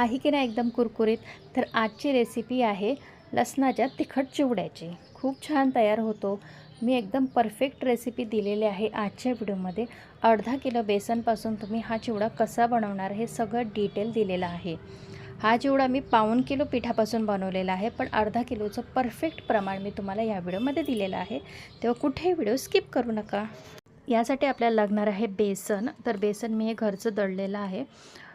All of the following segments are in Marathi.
आहे की नाही एकदम कुरकुरीत? तर आजची रेसिपी आहे लसणाच्या तिखट चिवड्याची. खूप छान तयार होतो. मी एकदम परफेक्ट रेसिपी दिलेली आहे आजच्या व्हिडिओमध्ये. अर्धा किलो बेसनपासून तुम्ही हा चिवडा कसा बनवणार हे सगळं डिटेल दिलेलं आहे. हा चिवडा मी पाऊण किलो पिठापासून बनवलेला आहे पण अर्धा किलोचं परफेक्ट प्रमाण मी तुम्हाला या व्हिडिओमध्ये दिलेलं आहे. तेव्हा कुठेही व्हिडिओ स्किप करू नका. यासाठी आपल्याला लागणार आहे बेसन. तर बेसन मी हे घरचं दळलेलं आहे.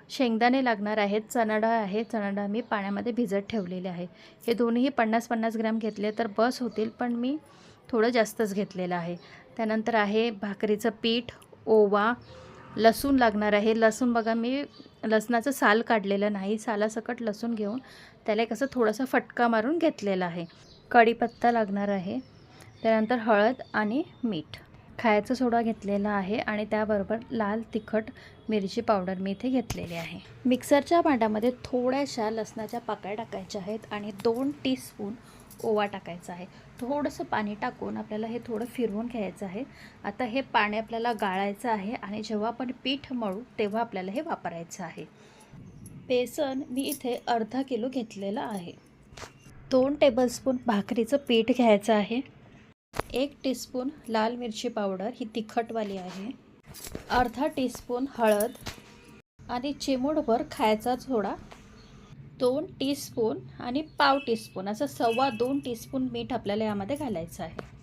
शेंगदाणे लागणार आहेत चणा डाळ आहे चणा डाळ मी पाण्यामध्ये भिजत ठेवलेले आहे. हे दोन्हीही पन्नास पन्नास ग्रॅम घेतले तर बस होतील पण मी थोडं जास्तच घेतलेलं आहे. त्यानंतर आहे भाकरीचं पीठ ओवा लसूण लागणार आहे. लसूण बघा मी लसणाचं साल काढलेलं नाही. सालासकट लसूण घेऊन त्याला एक असं थोडासा फटका मारून घेतलेला आहे. कढीपत्ता लागणार आहे. त्यानंतर हळद आणि मीठ. खायचा सोडा घेतलेला आहे आणि त्याबरोबर लाल तिखट मिरची पावडर मी इथे घेतलेली आहे. मिक्सरच्या भांड्यामध्ये थोड्याशा लसणाच्या पाकळ्या टाकायच्या आहेत आणि दोन टीस्पून ओवा टाकायचा आहे. थोडंसं पाणी टाकून आपल्याला हे थोडं फिरवून घ्यायचं आहे. आता हे पाणी आपल्याला गाळायचं आहे आणि जेव्हा आपण पीठ मळू तेव्हा आपल्याला हे वापरायचं आहे. बेसन मी इथे अर्धा किलो घेतलेलं आहे. दोन टेबलस्पून भाकरीचं पीठ घ्यायचं आहे. एक टीस्पून लाल मिरची पावडर ही तिखटवाली आहे. अर्धा टीस्पून हळद आणि चिमूटभर खायचा सोडा. दोन टीस्पून आणि पाव टीस्पून असं सव्वा दोन टीस्पून मीठ आपल्याला यामध्ये घालायचं आहे.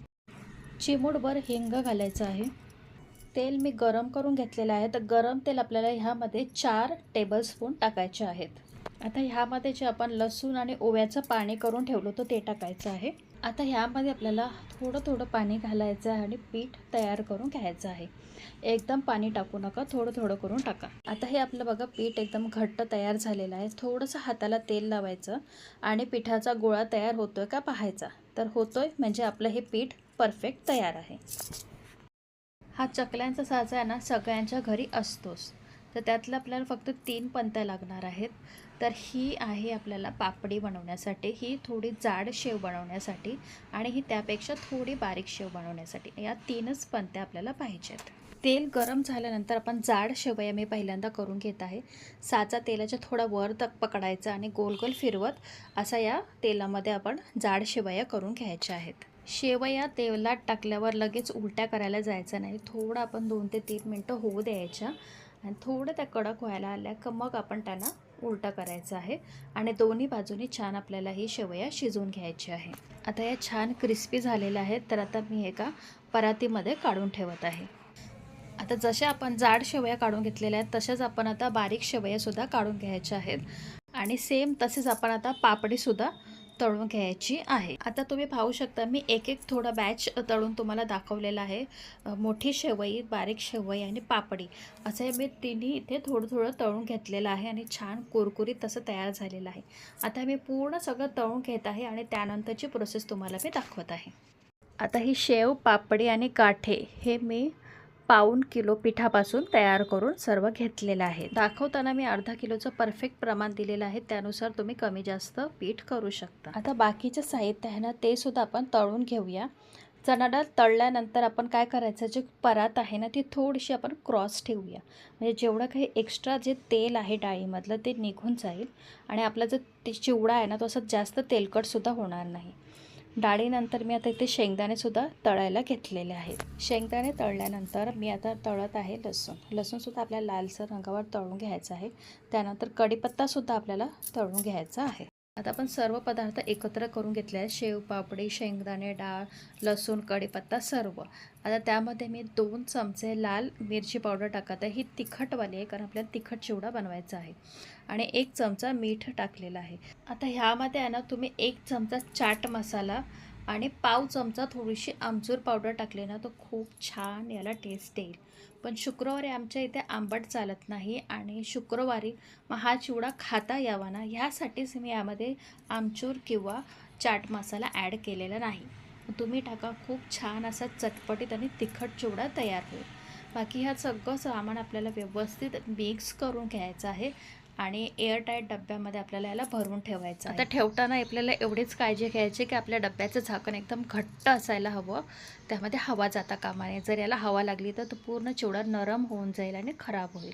चिमूटभर हिंग घालायचं आहे. तेल मी गरम करून घेतलेलं आहे. तर गरम तेल आपल्याला ह्यामध्ये चार टेबलस्पून टाकायचे आहेत. आता ह्यामध्ये जे आपण लसूण आणि ओव्याचं पाणी करून ठेवलं होतं ते टाकायचं आहे. आता ह्यामध्ये आपल्याला थोडं थोडं पाणी घालायचं आहे आणि पीठ तयार करून घ्यायचं आहे. एकदम पाणी टाकू नका थोडं थोडं करून टाका. आता हे आपलं बघा पीठ एकदम घट्ट तयार झालेलं आहे. थोडंसं हाताला तेल लावायचं आणि पिठाचा गोळा तयार होतोय का पाहायचा. तर होतोय म्हणजे आपलं हे पीठ परफेक्ट तयार आहे. हा चकल्यांचा साचा आहे ना सगळ्यांच्या घरी असतोच. तर त्यातलं आपल्याला फक्त तीन पंत्या लागणार आहेत. तर ही आहे आपल्याला पापडी बनवण्यासाठी ही थोडी जाड शेव बनवण्यासाठी आणि ही त्यापेक्षा थोडी बारीक शेव बनवण्यासाठी. या तीनच पंत्या आपल्याला पाहिजेत. तेल गरम झाल्यानंतर आपण जाड शेवया मी पहिल्यांदा करून घेत आहे. साचा तेलाच्या थोडा वर तक पकडायचा आणि गोल गोल फिरवत असा या तेलामध्ये आपण जाड शेवया करून घ्यायच्या आहेत. शेवया तेलात टाकल्यावर लगेच उलट्या करायला जायचं नाही. थोडं आपण दोन ते तीन मिनटं होऊ द्यायच्या आणि थोडं त्या कडक व्हायला आल्या का मग आपण त्यांना उलटा करायचा आहे आणि दोन्ही बाजूनी छान आपल्याला ही शेवया शिजवून घ्यायची आहे. आता या छान क्रिस्पी झालेल्या आहेत तर आता मी एका परातीमध्ये काढून ठेवत आहे. आता जशा आपण जाड शेवया काढून घेतलेल्या आहेत तशाच आपण आता बारीक शेवयासुद्धा काढून घ्यायच्या आहेत. आणि सेम तसेच आपण आता पापडीसुद्धा तळून घ्यायची आहे. आता तुम्ही पाहू शकता मी एक एक थोडा बॅच तळून तुम्हाला दाखवलेला आहे. मोठी शेवई बारीक शेवई आणि पापडी. असं हे मी तिन्ही इथे थोडं थोडं तळून घेतलेलं आहे आणि छान कुरकुरीत तसं तयार झालेलं आहे. आता मी पूर्ण सगळं तळून घेत आहे आणि त्यानंतरची प्रोसेस तुम्हाला मी दाखवत आहे. आता ही शेव पापडी आणि काठे हे मी पाऊन किलो पिठापासून तयार करून सर्व घेतलेलं आहे. दाखवताना मी अर्धा किलोचं परफेक्ट प्रमाण दिलेलं आहे. त्यानुसार तुम्ही कमी जास्त पीठ करू शकता. आता बाकीचं साहित्य आहे ना ते सुद्धा आपण तळून घेऊया. चणा डाळ तळल्यानंतर आपण काय करायचं? जे परात आहे ना ती थोडीशी आपण क्रॉस ठेवूया. म्हणजे जेवढं काही एक्स्ट्रा जे तेल आहे डाळीमधलं ते निघून जाईल. आणि आपला जो ते चिवडा आहे ना तो असं जास्त तेलकटसुद्धा होणार नाही. डाळीनंतर मी आता इथे शेंगदाणेसुद्धा तळायला घेतलेले आहेत. शेंगदाणे तळल्यानंतर मी आता तळत आहे लसूण. लसूणसुद्धा आपल्याला लालसर रंगावर तळून घ्यायचं आहे. त्यानंतर कढीपत्तासुद्धा आपल्याला तळून घ्यायचा आहे. आता आपण सर्व पदार्थ एकत्र करून घेतले आहेत. शेव पापडी शेंगदाणे डाळ लसूण कढीपत्ता सर्व. आता त्यामध्ये मी दोन चमचे लाल मिरची पावडर टाकत आहे. ही तिखटवाली आहे कारण आपल्याला तिखट चिवडा बनवायचा आहे. आणि एक चमचा मीठ टाकलेला आहे. आता ह्यामध्ये आहे ना तुम्ही एक चमचा चाट मसाला आणि पाव चमचा थोडीशी आमचूर पावडर टाकली ना तर खूप छान याला टेस्ट येईल. पण शुक्रवारी आमच्या इथे आंबट चालत नाही आणि शुक्रवारी मग हा चिवडा खाता यावा ना ह्यासाठीच मी यामध्ये आमचूर किंवा चाट मसाला ॲड केलेला नाही. तुम्ही टाका खूप छान असा चटपटीत आणि तिखट चिवडा तयार होईल. बाकी ह्या सगळं सामान आपल्याला व्यवस्थित मिक्स करून घ्यायचं आहे. आणि एअरटाईट डब्यामध्ये आपल्याला याला भरून ठेवायचं आता ठेवताना आपल्याला एवढीच काळजी घ्यायची की आपल्या डब्याचं झाकण एकदम घट्ट असायला हवं. त्यामध्ये हवा जाता कामा नये जर याला हवा लागली तर तो पूर्ण चिवडा नरम होऊन जाईल आणि खराब होईल.